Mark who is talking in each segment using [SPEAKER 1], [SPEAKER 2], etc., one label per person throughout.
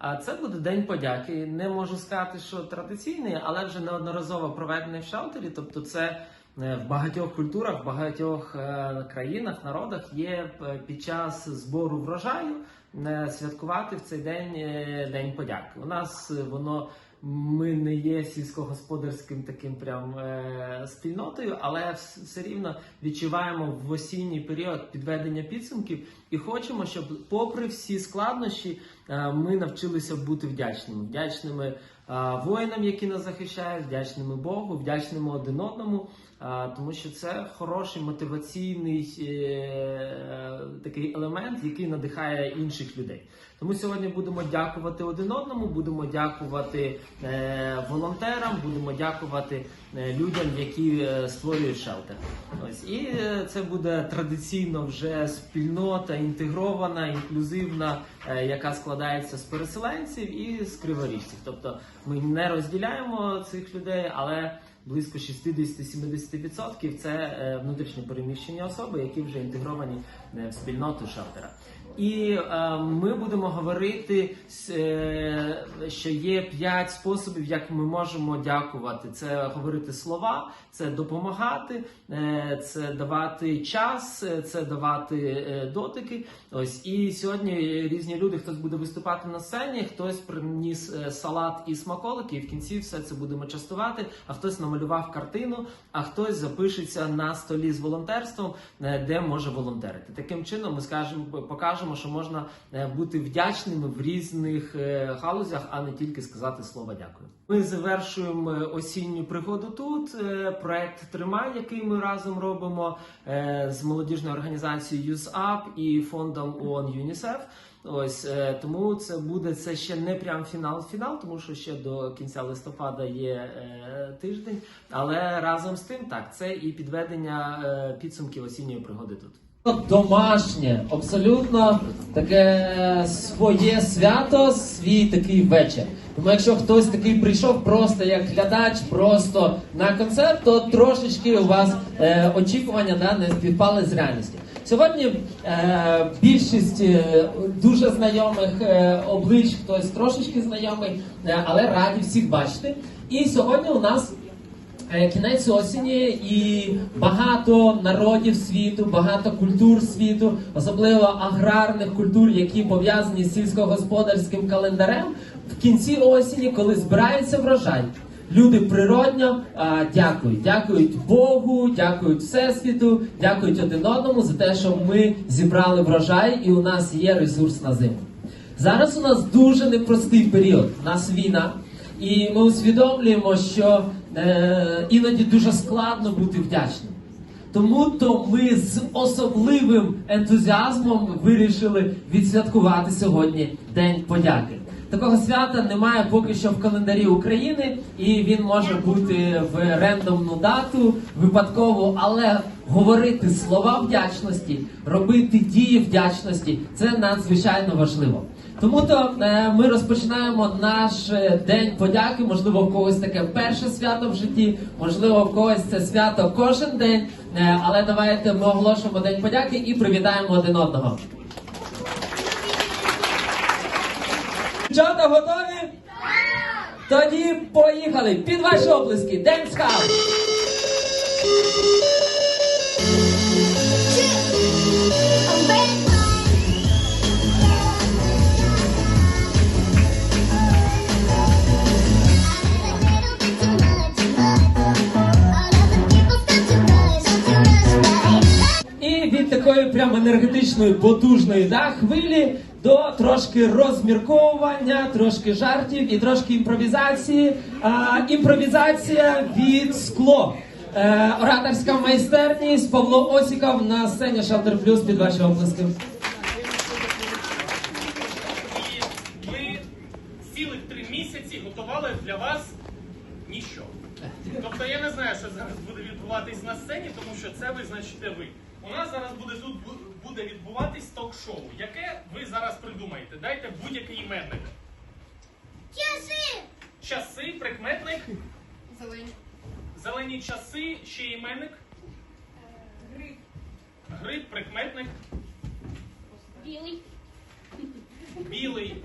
[SPEAKER 1] А це буде День подяки. Не можу сказати, що традиційний, але вже неодноразово проведений в шелтері. Тобто, це е, в багатьох культурах, в багатьох е, країнах, народах є е, під час збору врожаю святкувати в цей день День подяки. У нас воно. Ми не є сільськогосподарським таким прям е, спільнотою, але все рівно відчуваємо в осінній період підведення підсумків і хочемо, щоб, попри всі складнощі, е, ми навчилися бути вдячними, вдячними воїнам, які нас захищають, вдячними Богу, вдячними один одному, тому що це хороший мотиваційний е, такий елемент, який надихає інших людей. Тому сьогодні будемо дякувати один одному, будемо дякувати е, волонтерам, будемо дякувати е, людям, які створюють шелтер. Ось і це буде традиційно вже спільнота інтегрована, інклюзивна, яка складається з переселенців і з криворіжців. Тобто ми не розділяємо цих людей, але близько 60-70% це внутрішнє внутрішньо переміщені особи, які вже інтегровані е, в спільноту шелтера. І е, ми будемо говорити, е, що є п'ять способів, як ми можемо дякувати. Це говорити слова, це допомагати, е, це давати час, е, це давати е, дотики. Ось і сьогодні різні люди, хтось буде виступати на сцені, хтось приніс е, салат і смаколики, і в кінці все це будемо частувати. А хтось намалював картину, а хтось запишеться на столі з волонтерством, е, де може волонтерити. Таким чином, ми скажемо, покажемо, що можна е, бути вдячними в різних е, галузях, а не тільки сказати слово дякую. Ми завершуємо е, осінню пригоду тут. Проект Тримай, який ми разом робимо з молодіжною організацією UseUp і фондом ООН ЮНІСЕФ. Ось тому це буде це ще не прям фінал-фінал, тому що ще до кінця листопада є е, тиждень. Але разом з тим, так це і підведення е, підсумків осінньої пригоди тут.
[SPEAKER 2] Домашнє, абсолютно таке своє свято, свій такий вечір. Тому якщо хтось такий прийшов просто як глядач, просто на концерт, то трошечки у вас е, очікування да, не співпали з реальністю. Сьогодні е, більшість е, дуже знайомих е, облич, хтось трошечки знайомий, е, але раді всіх бачити. І сьогодні у нас Кінець осені і багато народів світу, багато культур світу, особливо аграрних культур, які пов'язані з сільськогосподарським календарем. В кінці осені, коли збирається врожай, люди природньо а, дякують. Дякують Богу, дякують Всесвіту, дякують один одному за те, що ми зібрали врожай і у нас є ресурс на зиму. Зараз у нас дуже непростий період. У нас війна, і ми усвідомлюємо, що е, іноді дуже складно бути вдячним. Тому то ми з особливим ентузіазмом вирішили відсвяткувати сьогодні День подяки. Такого свята немає поки що в календарі України, і він може бути в рендомну дату випадково, але говорити слова вдячності, робити дії вдячності це надзвичайно важливо. Тому то е, ми розпочинаємо наш е, день подяки. Можливо, в когось таке перше свято в житті, можливо, в когось це свято кожен день. Е, але давайте ми оголошуємо день подяки і привітаємо один одного. Дівчата готові? Тоді поїхали під ваші оплески. День скаут! Від прям енергетичної потужної да, хвилі до трошки розмірковування, трошки жартів і трошки імпровізації. А, імпровізація від скло. Е, ораторська майстерність Павло Осіков на сцені Шалтер Плюс під ваші оплески.
[SPEAKER 3] І ми цілих три місяці готували для вас ніщо. Тобто я не знаю, що зараз буде відбуватись на сцені, тому що це визначите ви. У нас зараз буде тут буде відбуватись ток-шоу. Яке ви зараз придумаєте? Дайте будь-який іменник.
[SPEAKER 4] Часи!
[SPEAKER 3] Часи, прикметник,
[SPEAKER 4] Зелені.
[SPEAKER 3] зелені часи, ще іменник,
[SPEAKER 4] Гриб.
[SPEAKER 3] гриб, прикметник,
[SPEAKER 4] Білий.
[SPEAKER 3] білий.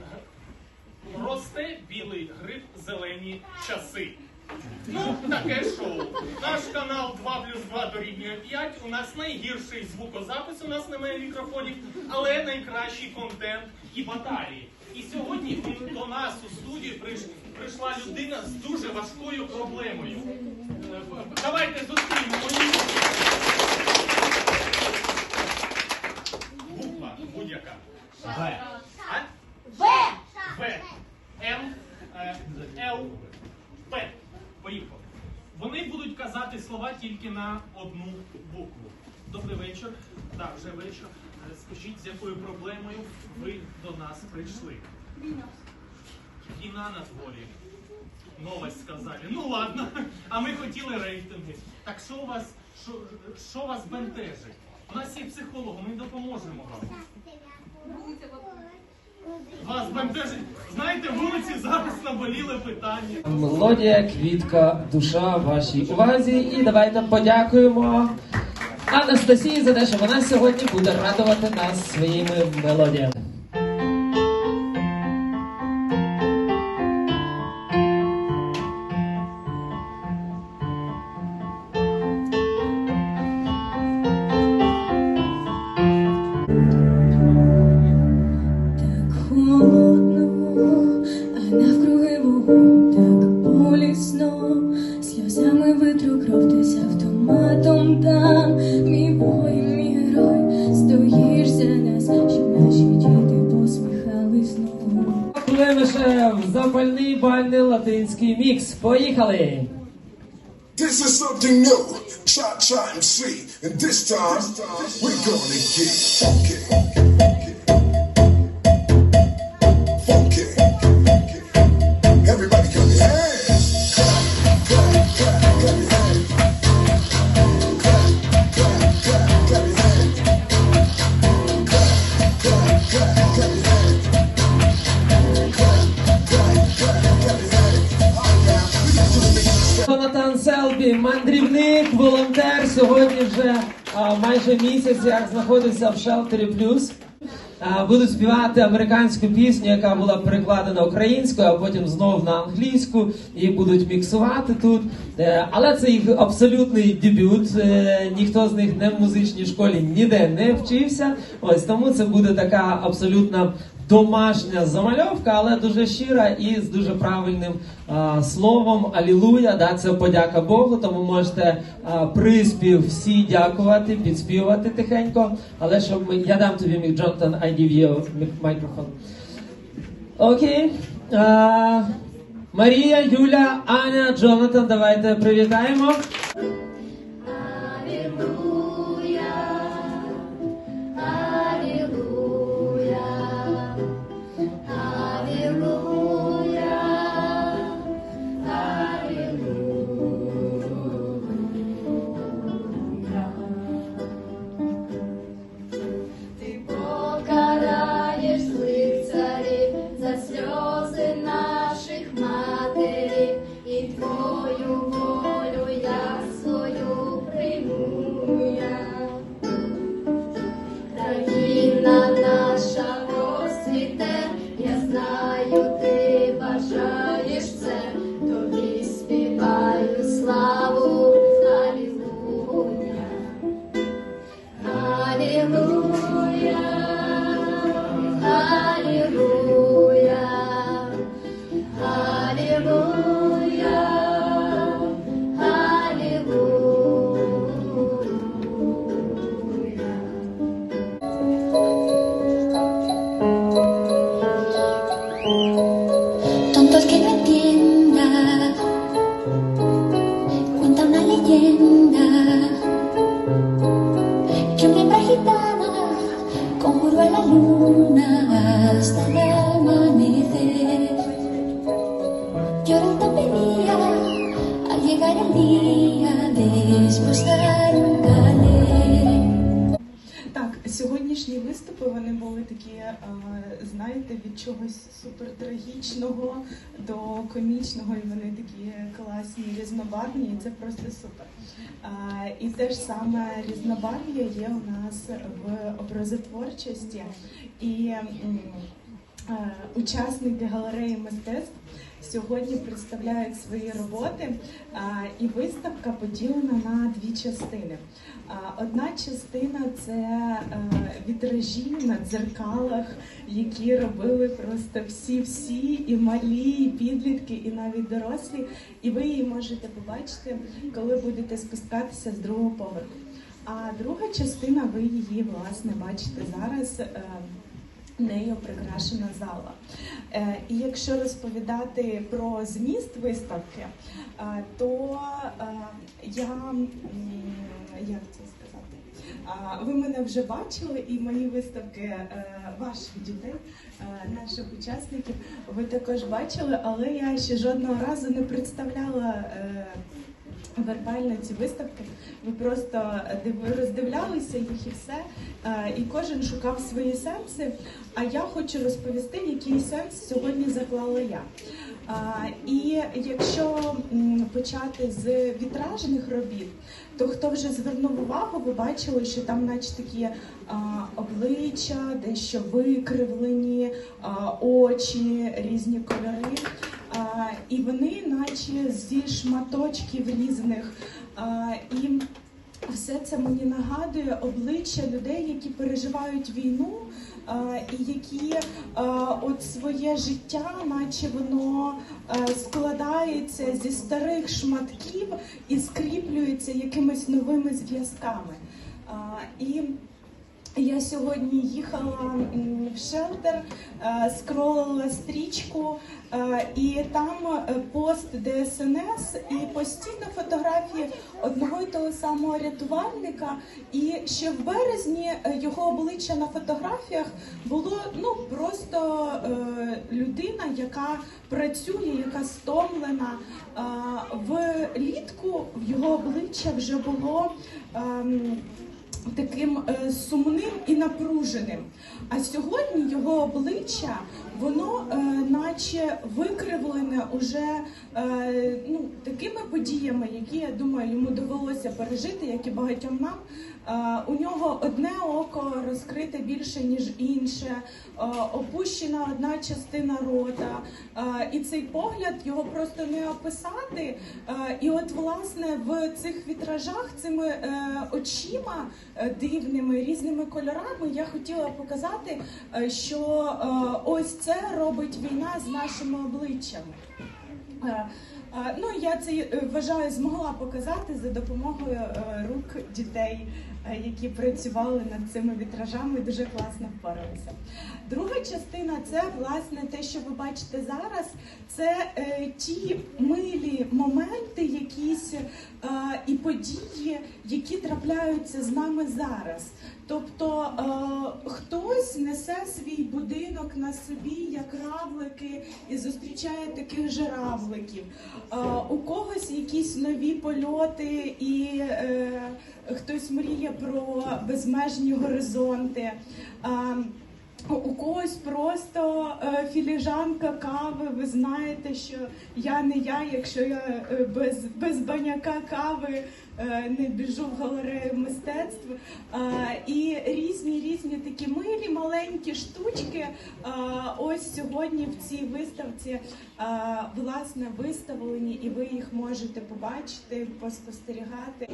[SPEAKER 3] гриб, зелені часи. Ну, таке шоу. Наш канал 2 плюс 2 дорівнює 5. У нас найгірший звукозапис, у нас немає мікрофонів, але найкращий контент і баталії. І сьогодні до нас у студію прийшла людина з дуже важкою проблемою. Давайте зустрінемо її. Буква будь-яка. А?
[SPEAKER 4] В.
[SPEAKER 3] В. М. е, Л. П. Поїхали. Вони будуть казати слова тільки на одну букву. Добрий вечір. Так, вже вечір. Е, Скажіть, з якою проблемою ви до нас прийшли? Війна на дворі. Новость сказали. Ну ладно, а ми хотіли рейтинги. Так що у вас, що, що вас бентежить? У нас є психолог, ми допоможемо вам. Вас бентежить. Знаєте, вулиці зараз наболіли питання.
[SPEAKER 2] Мелодія, квітка, душа вашій увазі. І давайте подякуємо Анастасії за те, що вона сьогодні буде радувати нас своїми мелодіями. запальний бальний латинський мікс. Поїхали!
[SPEAKER 5] This is something new. Try, try and see. And this time, we're gonna get funky. Funky.
[SPEAKER 2] Майже місяць, як знаходиться в Шелтері Плюс. Буду співати американську пісню, яка була перекладена українською, а потім знов на англійську, і будуть міксувати тут. Е, Але це їх абсолютний дебют. Е, Ніхто з них не в музичній школі ніде не вчився. Ось тому це буде така абсолютна домашня замальовка, але дуже щира і з дуже правильним а, словом Алілуя. Да, це подяка Богу. Тому можете а, приспів всі дякувати, підспівати тихенько. Але щоб ми я дам тобі мік Джонатан, I give. Окей. А, Марія, Юля, Аня, Джонатан, давайте привітаємо.
[SPEAKER 6] Чогось супертрагічного до комічного, і вони такі класні, різнобарвні, і це просто супер. І те ж саме різнобарв'я є у нас в образотворчості. І учасники галереї мистецтв сьогодні представляють свої роботи. І виставка поділена на дві частини. Одна частина це е, вітражі на дзеркалах, які робили просто всі-всі, і малі, і підлітки, і навіть дорослі. І ви її можете побачити, коли будете спускатися з другого поверху. А друга частина, ви її власне бачите зараз. Нею прикрашена зала. Е, І якщо розповідати про зміст виставки, е, то е, я як це сказати? Ви мене вже бачили, і мої виставки ваших дітей, наших учасників, ви також бачили, але я ще жодного разу не представляла. Е, Вербально ці виставки, ви просто роздивлялися їх і все, е, і кожен шукав свої сенси. А я хочу розповісти, який сенс сьогодні заклала я. І якщо почати з вітражних робіт, то хто вже звернув увагу, ви бачили, що там, наче такі обличчя, дещо викривлені, очі, різні кольори. І вони, наче зі шматочків різних. І все це мені нагадує обличчя людей, які переживають війну, і які от своє життя, наче воно складається зі старих шматків і скріплюється якимись новими зв'язками. І я сьогодні їхала в шелтер, е, скролила стрічку, е, і там е, пост ДСНС і постійно фотографії одного і того самого рятувальника. І ще в березні його обличчя на фотографіях було ну просто людина, яка працює, яка стомлена. Влітку в його обличчя вже було. Таким е, сумним і напруженим. А сьогодні його обличчя, воно е, наче викривлене уже е, ну, такими подіями, які я думаю, йому довелося пережити, як і багатьом нам. Е, у нього одне око розкрите більше ніж інше, е, опущена одна частина рота, е, і цей погляд його просто не описати. І от власне в цих вітражах цими очима дивними різними кольорами я хотіла показати, що ось це робить війна з нашими обличчями. Е, Ну, я це е, вважаю, змогла показати за допомогою е, рук дітей, які працювали над цими вітражами, дуже класно впоралися. Друга частина це власне те, що ви бачите зараз. Це ті милі моменти, якісь і події, які трапляються з нами зараз. Тобто е, хтось несе свій будинок на собі, як равлики, і зустрічає таких же равликів. Е, у когось якісь нові польоти, і е, хтось мріє про безмежні горизонти. Е, у когось просто е, філіжанка кави. Ви знаєте, що я не я, якщо я е, без, без баняка кави е, не біжу в галерею мистецтв. І різні різні такі милі маленькі штучки. Ось сьогодні в цій виставці власне виставлені, і ви їх можете побачити, поспостерігати.